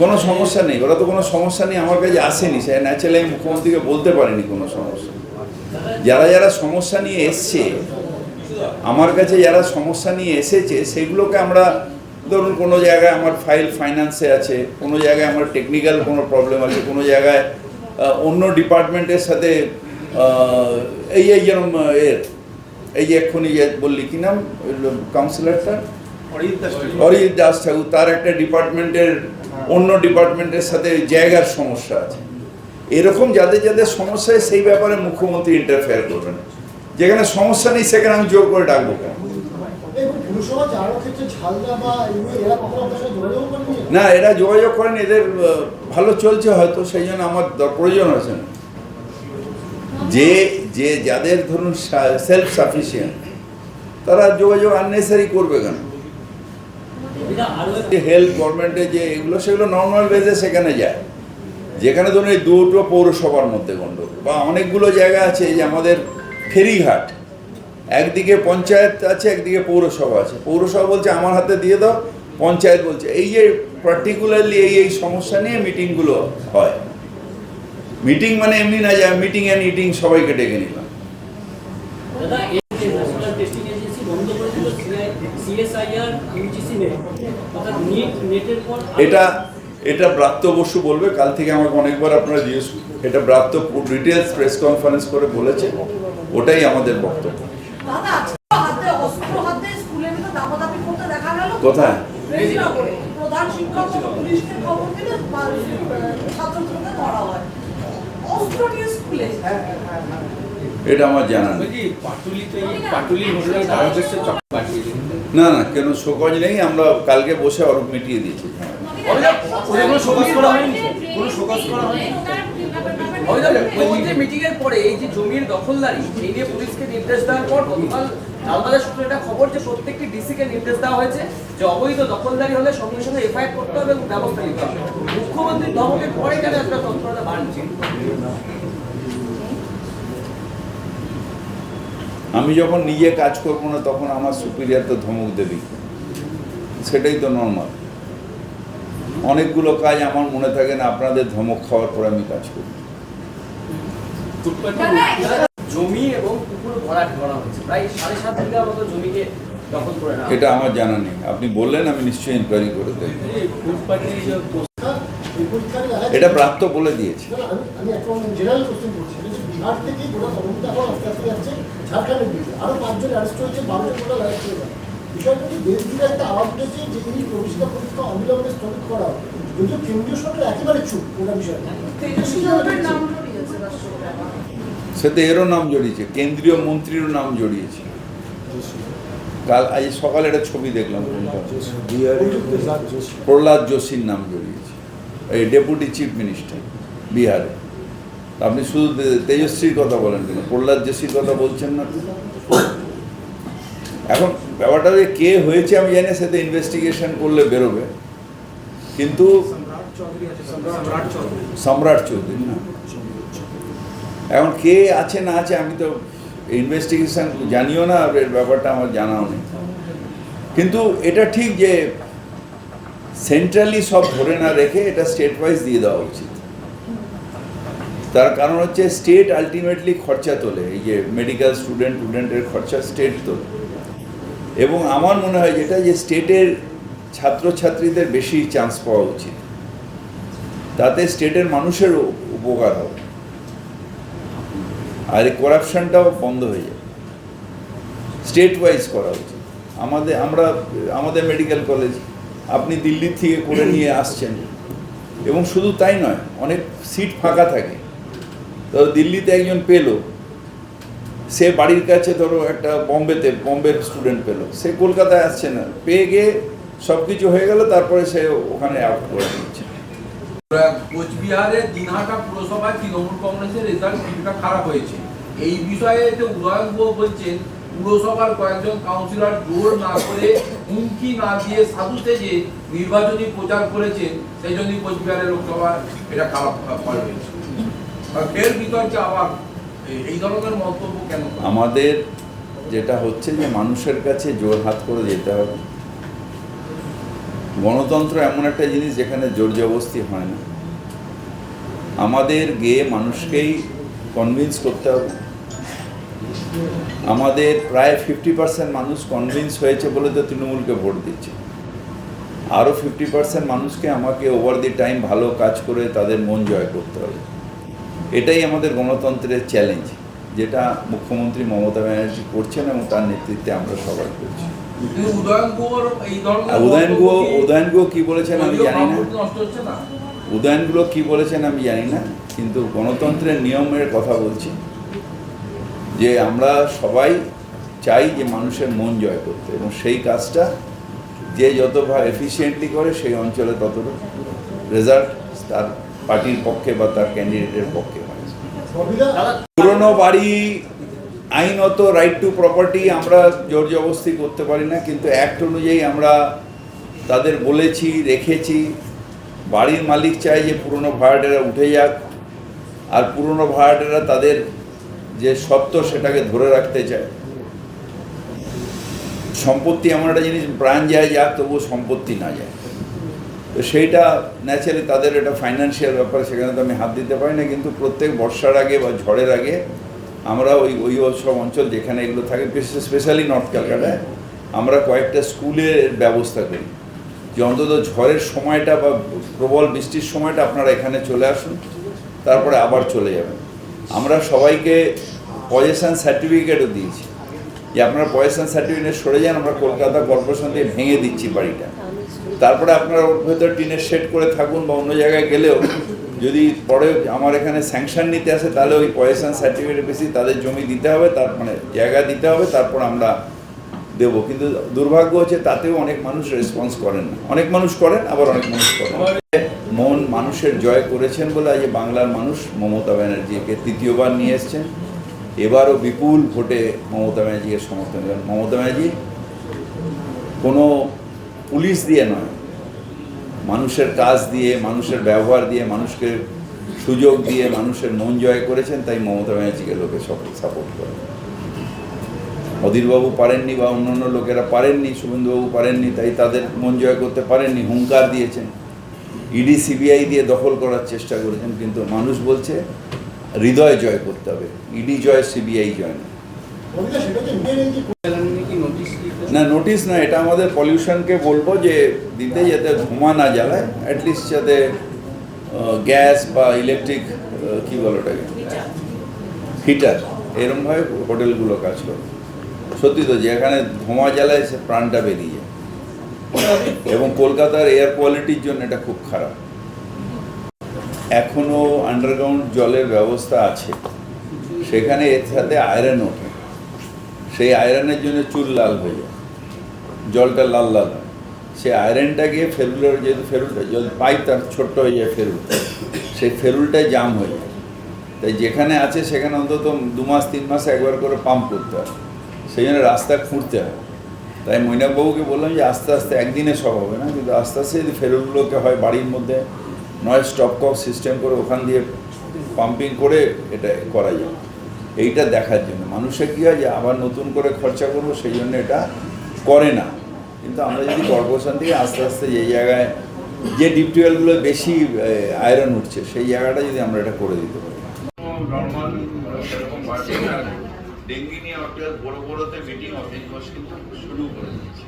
কোনো সমস্যা নেই ওরা তো কোনো সমস্যা নেই আমার কাছে আসেনি সে ন্যাচারালি আমি মুখ্যমন্ত্রীকে বলতে পারিনি কোনো সমস্যা। যারা যারা সমস্যা নিয়ে এসছে আমার কাছে যারা সমস্যা নিয়ে এসেছে সেগুলোকে আমরা ধরুন কোনো জায়গায় আমার ফাইল ফাইন্যান্সে আছে কোনো জায়গায় আমার টেকনিক্যাল কোনো প্রবলেম আছে কোনো জায়গায় অন্য ডিপার্টমেন্টের সাথে এই এই যেরকম এর এই যে এক্ষুনি যে বললি কি নাম? কাউন্সিলরটা অরিজিৎ দাস। ঠাকুর তার একটা ডিপার্টমেন্টের অন্য ডিপার্টমেন্টের সাথে জায়গার সমস্যা আছে। এরকম যাদের যাদের সমস্যা সেই ব্যাপারে মুখ্যমন্ত্রী ইন্টারফেয়ার করবেন। যেখানে সমস্যা নেই সেখানে আমি জোর করে ডাকবো কেন? না এরা যোগাযোগ করেন এদের ভালো চলছে হয়তো সেই জন্য আমার প্রয়োজন আছে না। যে যে যাদের ধরুন সেলফ সাফিসিয়েন্ট তারা যোগাযোগ আননেসারি করবে কেন? হেলথ গভর্নমেন্টের যে এগুলো, সেগুলো নর্মাল বেজে সেখানে যায়। যেখানে ধরুন এই দুটো পৌরসভার মধ্যে গণ্ডগোল বা অনেকগুলো জায়গা আছে যে আমাদের ফেরিঘাট। একদিকে পঞ্চায়েত আছে, একদিকে পৌরসভা আছে। পৌরসভা বলছে, আমার হাতে দিয়ে দাও। পঞ্চায়েত বলছে, এই যে পার্টিকুলারলি এই এই সমস্যা নিয়ে মিটিংগুলো হয়। মিটিং মানে এমনি না যায় মিটিং অ্যান্ড ইটিং সবাইকে ডেকে নিলাম দাদা এই যে ন্যাশনাল টেস্টিং এজেন্সি বন্ধ করে দিল সিএসআইআর ইউজিসি নেট অর্থাৎ নেট নেটের পর এটা এটা ব্রাত্য বসু বলবে কাল থেকে আমাকে অনেকবার আপনারা জিজ্ঞেস এটা ব্রাত্য ডিটেলস প্রেস কনফারেন্স করে বলেছে ওটাই আমাদের বক্তব্য। কোথায়? এটা আমার জানা নেই। না না, কেন শোকজ নেই, আমরা কালকে বসে আরও মিটিয়ে দিয়েছি। পরে এই যে জমির দখলদারি, এই পুলিশকে নির্দেশ দেওয়ার পর একটা খবর যে প্রত্যেকটি নির্দেশ দেওয়া হয়েছে যে অবৈধ দখলদারি হলে সঙ্গে সঙ্গে করতে হবে এবং ব্যবস্থা নিতে হবে। মুখ্যমন্ত্রীর ধমকের পরে কেন একটা তৎপরতা বাড়ছে? আমি যখন নিজে কাজ করব না তখন আমার সুপিরিয়ার তো ধমক দেবেই। সেটাই তো নর্মাল অনেকগুলো কাজ আমার মনে থাকে না আপনাদের ধমক খাওয়ার পর আমি কাজ করি। জমি এবং পুকুর ভরাট করা হয়েছে। প্রায় সাড়ে সাত বিঘা মতো জমিকে দখল করে নেওয়া এটা আমার জানা নেই। আপনি বললেন আমি নিশ্চয়ই ইনকোয়ারি করে দেব এটা প্রাপ্ত বলে দিয়েছে। আমি আমি একটা জেনারেল কোশ্চেন করছি। বিহার থেকে গোটা তদন্ত এখন আস্তে আস্তে যাচ্ছে। ঝাড়খণ্ডের দিকে। আরও পাঁচজন অ্যারেস্ট হয়েছে বারো জন অ্যারেস্ট যাবে। দেশ জুড়ে একটা আওয়াজ উঠেছে যে এই প্রবেশিকা পরীক্ষা অবিলম্বে স্থগিত করা যদিও কেন্দ্রীয় সরকার একেবারে চুপ ওটা বিষয়ে নাম জড়িয়েছে তার সাথে এরও নাম জড়িয়েছে কেন্দ্রীয় মন্ত্রীরও নাম জড়িয়েছে। কাল আজ সকালে একটা ছবি দেখলাম প্রহ্লাদ যোশীর নাম জড়িয়েছে। এই ডেপুটি চিফ মিনিস্টার বিহারে। আপনি শুধু তেজস্বীর কথা বলেন কেন? প্রহ্লাদ যোশীর কথা বলছেন না এখন ব্যাপারটা যে কে হয়েছে আমি জানি সেটা ইনভেস্টিগেশন করলে বেরোবে। কিন্তু সম্রাট চৌধুরী না। এখন কে আছে না আছে আমি তো ইনভেস্টিগেশন জানিও না এর ব্যাপারটা আমার জানাও নেই। কিন্তু এটা ঠিক যে সেন্ট্রালি সব ধরে না রেখে এটা স্টেট ওয়াইজ দিয়ে দেওয়া উচিত। তার কারণ হচ্ছে স্টেট আলটিমেটলি খরচা তোলে, এই যে মেডিকেল স্টুডেন্ট স্টুডেন্টের খরচা স্টেট তোলে। এবং আমার মনে হয় যেটা যে স্টেটের ছাত্রছাত্রীদের বেশি চান্স পাওয়া উচিত। তাতে স্টেটের মানুষেরও উপকার হবে। আর এই করাপশনটাও বন্ধ হয়ে যাবে। স্টেট ওয়াইজ করা উচিত। আমাদের, আমরা, আমাদের মেডিকেল কলেজ আপনি দিল্লি থেকে করে নিয়ে আসছেন। এবং শুধু তাই নয়, অনেক সিট ফাঁকা থাকে। তো দিল্লিতে একজন পেল। সে বাড়ির কাছে ধরো একটা বম্বেতে বম্বের স্টুডেন্ট পেল। সে কলকাতায় আসছে না। পেয়ে গিয়ে সব কিছু হয়ে গেল, তারপরে সে ওখানে আউট করে দিচ্ছে তৃণমূল কংগ্রেসের রেজাল্ট কিছুটা খারাপ হয়েছে। এই বিষয়ে বলছেন, পুরসভার কয়েকজন কাউন্সিলর না করে হুমকি না নির্বাচনী প্রচার করেছেন, সেই জন্যই কোচবিহারের লোকসভা এটা খারাপ হয়েছে। আমাদের যেটা হচ্ছে যে মানুষের কাছে জোর হাত করে যেতে হবে। গণতন্ত্র এমন একটা জিনিস যেখানে জোর জবস্তি হয় না। আমাদের গিয়ে মানুষকেই কনভিন্স করতে হবে। আমাদের প্রায় ফিফটি পার্সেন্ট মানুষ কনভিন্স হয়েছে বলে তো তৃণমূলকে ভোট দিচ্ছে। আরও ফিফটি পার্সেন্ট মানুষকে আমাকে ওভার দি টাইম ভালো কাজ করে তাদের মন জয় করতে হবে। এটাই আমাদের গণতন্ত্রের চ্যালেঞ্জ যেটা মুখ্যমন্ত্রী মমতা ব্যানার্জি করছেন এবং তার নেতৃত্বে আমরা সবাই করছি। উদয়ন উদয়ন গুহ কি উদয়ন গুহ কী বলেছেন আমি জানি না। উদয়নগুলো কি বলেছেন আমি জানি না কিন্তু গণতন্ত্রের নিয়মের কথা বলছি যে আমরা সবাই চাই যে মানুষের মন জয় করতে এবং সেই কাজটা যে যত এফিসিয়েন্টলি করে সেই অঞ্চলে ততটা রেজাল্ট তার পার্টির পক্ষে বা তার ক্যান্ডিডেটের পক্ষে। পুরনো বাড়ি আইনত রাইট টু প্রপার্টি আমরা জোর জবস্তি করতে পারি না কিন্তু অ্যাক্ট অনুযায়ী আমরা তাদের বলেছি রেখেছি। বাড়ির মালিক চায় যে পুরনো ভাড়াটেরা উঠে যাক আর পুরনো ভাড়াটেরা তাদের যে সত্ত্ব সেটাকে ধরে রাখতে চায়। সম্পত্তি এমন একটা জিনিস প্রাণ যায় যাক তবুও সম্পত্তি না যায়। তো সেইটা ন্যাচারালি তাদের এটা ফাইন্যান্সিয়াল ব্যাপার, সেখানে তো আমি হাত দিতে পারি না, কিন্তু প্রত্যেক বর্ষার আগে বা ঝড়ের আগে আমরা ওই ওই সব অঞ্চল যেখানে এগুলো থাকে স্পেশালি নর্থ ক্যালকাটায় আমরা কয়েকটা স্কুলের ব্যবস্থা করি। যে অন্তত ঝড়ের সময়টা বা প্রবল বৃষ্টির সময়টা আপনারা এখানে চলে আসুন, তারপরে আবার চলে যাবেন। আমরা সবাইকে পজেশন সার্টিফিকেটও দিয়েছি। যে আপনারা পজেশন সার্টিফিকেট সরে যান, আমরা কলকাতা কর্পোরেশন দিয়ে ভেঙে দিচ্ছি বাড়িটা। তারপরে আপনারা ওর ভেতর টিনের শেড করে থাকুন বা অন্য জায়গায় গেলেও, যদি পরে আমার এখানে স্যাংশন নিতে আসে, তাহলে ওই পয়সা সার্টিফিকেট বেশি তাদের জমি দিতে হবে, তার মানে জায়গা দিতে হবে, তারপর আমরা দেবো। কিন্তু দুর্ভাগ্য হচ্ছে তাতেও অনেক মানুষ রেসপন্স করেন না। অনেক মানুষ করেন, আবার অনেক মানুষ করেন মন মানুষের জয় করেছেন বলে আজ বাংলার মানুষ মমতা ব্যানার্জিকে তৃতীয়বার নিয়ে এসছেন। এবারও বিপুল ভোটে মমতা ব্যানার্জিকে সমর্থন মমতা ব্যানার্জি কোনো পুলিশ দিয়ে নয় মানুষের কাজ দিয়ে, মানুষের ব্যবহার দিয়ে, মানুষকে সুযোগ দিয়ে মানুষের মন জয় করেছেন, তাই মমতা ব্যানার্জিকে লোকে সকল সাপোর্ট করে অধীরবাবু পারেননি বা অন্যান্য লোকেরা পারেননি, শুভেন্দুবাবু পারেননি, তাই তাদের মন জয় করতে পারেননি, হুঙ্কার দিয়েছেন। ইডি, সিবিআই দিয়ে দখল করার চেষ্টা করেছেন, কিন্তু মানুষ বলছে, হৃদয় জয় করতে হবে। ইডি জয়, সিবিআই জয় না ববিদা সেটাকে মেনে নিয়ে না নোটিশ না, এটা আমাদের পলিউশনকে বলব যে দিতে যাতে ধোঁয়া না জ্বালায় অ্যাটলিস্ট যাতে গ্যাস বা ইলেকট্রিক কী বলো ওটাকে? হিটার এরমভাবে হোটেলগুলো কাজ করে। সত্যি তো যেখানে ধোঁয়া জ্বালায় সে প্রাণটা বেরিয়ে যায়। এবং কলকাতার এয়ার কোয়ালিটির জন্য এটা খুব খারাপ। এখনও আন্ডারগ্রাউন্ড জলের ব্যবস্থা আছে। সেখানে এর সাথে আয়রন ওঠে। সেই আয়রনের জন্য চুল লাল হয়ে যায়। জলটা লাল লাল। সেই আয়রনটা গিয়ে ফেরুলের যেহেতু ফেরুলটা জল পাইপ তার ছোট্ট হয়ে যায় ফেরুল সেই ফেরুলটাই জাম হয়ে যায়। তাই যেখানে আছে সেখানে অন্তত দু মাস, তিন মাস একবার করে পাম্প করতে হয়। সেই জন্য রাস্তা খুঁড়তে হয়। তাই মৈনাকবাবুকে বললাম যে আস্তে আস্তে একদিনে সব হবে না, কিন্তু আস্তে আস্তে যদি ফেরুলগুলোকে হয় বাড়ির মধ্যে নয় স্টপ কপ সিস্টেম করে ওখান দিয়ে পাম্পিং করে এটা করা যায়। এইটা দেখার জন্য। মানুষের কী হয় যে আবার নতুন করে খরচা করব, সেই জন্য এটা করে না। কিন্তু আমরা যদি কর্পোরেশন থেকে আস্তে আস্তে যে জায়গায় যে ডিপ টিউবওয়েলগুলো বেশি আয়রন উঠছে সেই জায়গাটা যদি আমরা এটা করে দিতে পারি। ডেঙ্গি নিয়ে একটা বড় বড়তে মিটিং অফিস বস কিন্তু শুরু করে দিয়েছে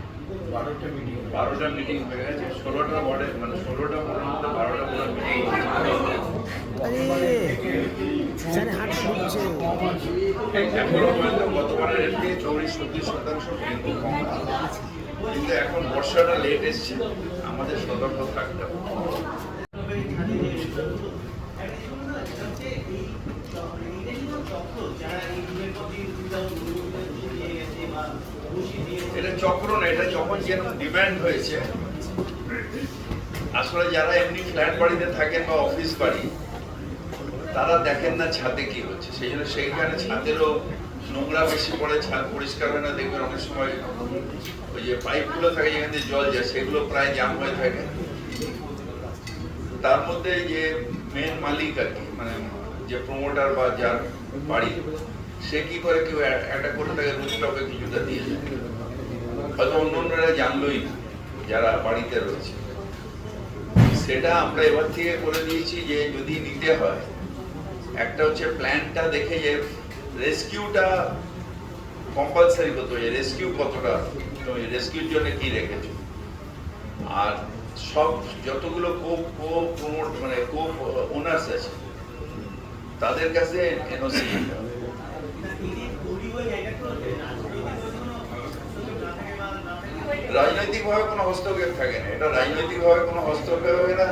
বারোটা মিটিং বারোটা মিটিং হয়ে গেছে ষোলোটা ওয়ার্ডে মানে ষোলোটা ওয়ার্ডের মধ্যে বারোটা ওয়ার্ড মিটিং এখনও পর্যন্ত গতবারের এর থেকে চল্লিশ শতাংশ ডেঙ্গু কম কিন্তু এখন বর্ষাটা লেট এসছে আমাদের সতর্ক থাকতে হবে এটা চক্র না, এটা যখন যেরকম ডিমান্ড হয়েছে, আসলে যারা এমনি ফ্ল্যাট বাড়িতে থাকেন বা অফিস বাড়ি তারা দেখেন না ছাদে কি হচ্ছে। সেই জন্য সেইখানে ছাদেরও নোংরা বেশি পড়ে, ছাদ পরিষ্কার হয় না, দেখবেন অনেক সময় ওই যে পাইপগুলো থাকে যেখান দিয়ে জল যায়, সেগুলো প্রায় জাম হয়ে থাকে। তার মধ্যে যে মেন মালিক আর কি মানে যে প্রমোটার বা যার বাড়ি, সে কি করে কেউ একটা করে তাকে রুফটপে কিছুটা দিয়ে দেয় হয়তো অন্য অন্যরা জানলোই না যারা বাড়িতে রয়েছে। সেটা আমরা এবার থেকে করে দিয়েছি যে যদি নিতে হয় একটা হচ্ছে প্ল্যানটা দেখে যে রেস্কিউটা কম্পালসারি করতে হবে রেস্কিউ কতটা তুমি রেস্কিউর জন্য কি রেখেছো? আর সব যতগুলো কো কো প্রমোট মানে কো ওনার্স আছে, তাদের কাছে এনওসি রাজনৈতিকভাবে কোনো হস্তক্ষেপ থাকে না, এটা রাজনৈতিকভাবে কোনো হস্তক্ষেপ হবে না,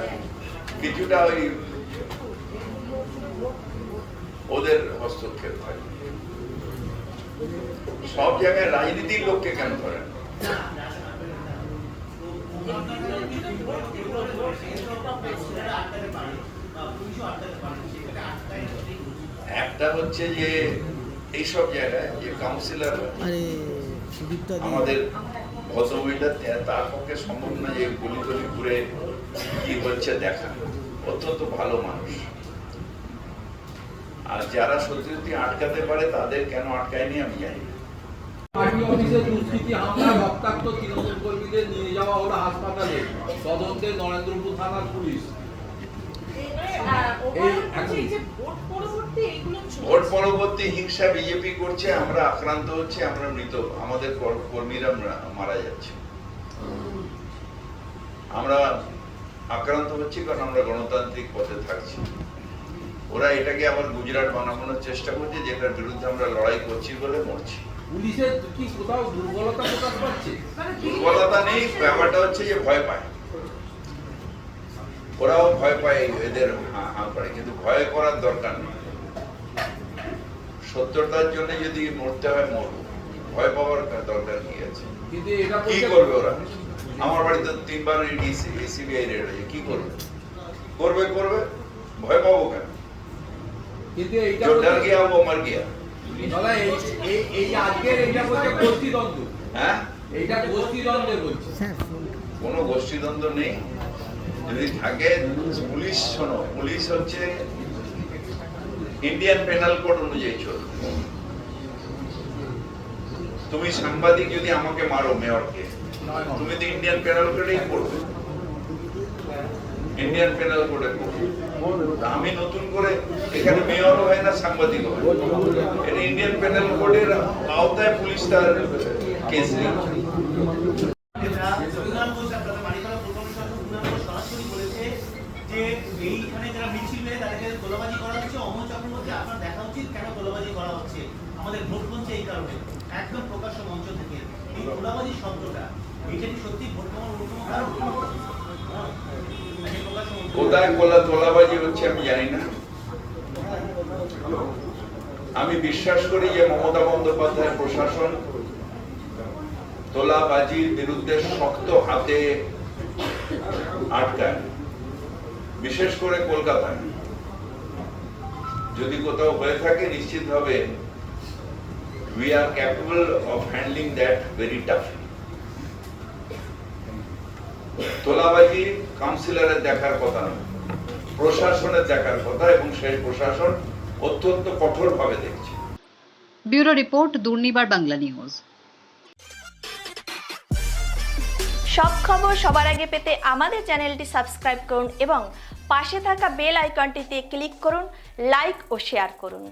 কিছুটা ওই ওদের হস্তক্ষেপ থাকে সব জায়গায় রাজনীতির লোককে কেন ধরেন একটা হচ্ছে যে এইসব জায়গায় যে কাউন্সিলর আমাদের ভদ্রমহিলা তার পক্ষে সম্ভব না যে গলি গলি ঘুরে কি হচ্ছে দেখা। অত্যন্ত ভালো মানুষ। আর যারা সত্যি আটকাতে পারে তাদের কেন আটকায়নি আমি জানি না। অফিসে দুষ্কৃতী হামলা রক্তাক্ত তৃণমূল কর্মীদের নিয়ে যাওয়া হলো হাসপাতালে। তদন্তে নরেন্দ্রপুর থানার পুলিশ। ওভারঅল হচ্ছে এই যে ভোট পরবর্তী এইগুলো ভোট পরবর্তী হিংসা বিজেপি করছে আমরা আক্রান্ত হচ্ছে আমরা মৃত আমাদের কর- কর্মীরা মারা যাচ্ছে। আমরা আক্রান্ত হচ্ছি কারণ আমরা গণতান্ত্রিক পথে থাকছি। ওরা এটাকে আবার গুজরাট বানানোর চেষ্টা করছে যেটার বিরুদ্ধে আমরা লড়াই করছি বলে মরছি। পুলিশের কি কোথাও দুর্বলতা প্রকাশ পাচ্ছে? মানে দুর্বলতা নেই ব্যাপারটা হচ্ছে যে ভয় পায়। ওরাও ভয় পায় এদের হা- হাঁ পাড়ে কিন্তু ভয় করার দরকার নেই। সত্যতার জন্য যদি মরতে হয় মরবো। ভয় পাওয়ার দরকার কি আছে? কিন্তু কি করবে ওরা? আমার বাড়িতে তিনবার সিবিআই রেড হয়েছে কি করবে? করবে করবে ভয় পাবো কেন? কোন এইটা জর্ডান হ্যাঁ? গোষ্ঠীদ্বন্দ্ব। নেই। যদি থাকে পুলিশ শোনো পুলিশ হচ্ছে ইন্ডিয়ান পেনাল কোড অনুযায়ী চল তুমি সাংবাদিক যদি আমাকে মারো মেয়রকে তুমি তো ইন্ডিয়ান পেনাল কোডেই পড়বে। ইন্ডিয়ান পেনাল কোডে পড়বে। আমি নতুন করে এখানে মেয়র হয় না, সাংবাদিক হয়। ইন্ডিয়ান পেনাল কোডের আওতায় পুলিশ তার কেস কোথায় কোলা তোলাবাজি হচ্ছে আমি জানি না। আমি বিশ্বাস করি যে মমতা বন্দ্যোপাধ্যায় প্রশাসন তোলাবাজির বিরুদ্ধে শক্ত হাতে আটকায়। বিশেষ করে কলকাতায়। যদি কোথাও হয়ে থাকে নিশ্চিতভাবে we are capable of handling that very tough তোলাবাজি কাউন্সিলরের দেখার কথা নয় প্রশাসনের দেখার কথা এবং সেই প্রশাসন অত্যন্ত কঠোরভাবে দেখছে। Bureau report Durnibar Bangla news. সব খবর সবার আগে পেতে আমাদের চ্যানেলটি সাবস্ক্রাইব করুন এবং পাশে থাকা বেল আইকনটিতে ক্লিক করুন লাইক ও শেয়ার করুন।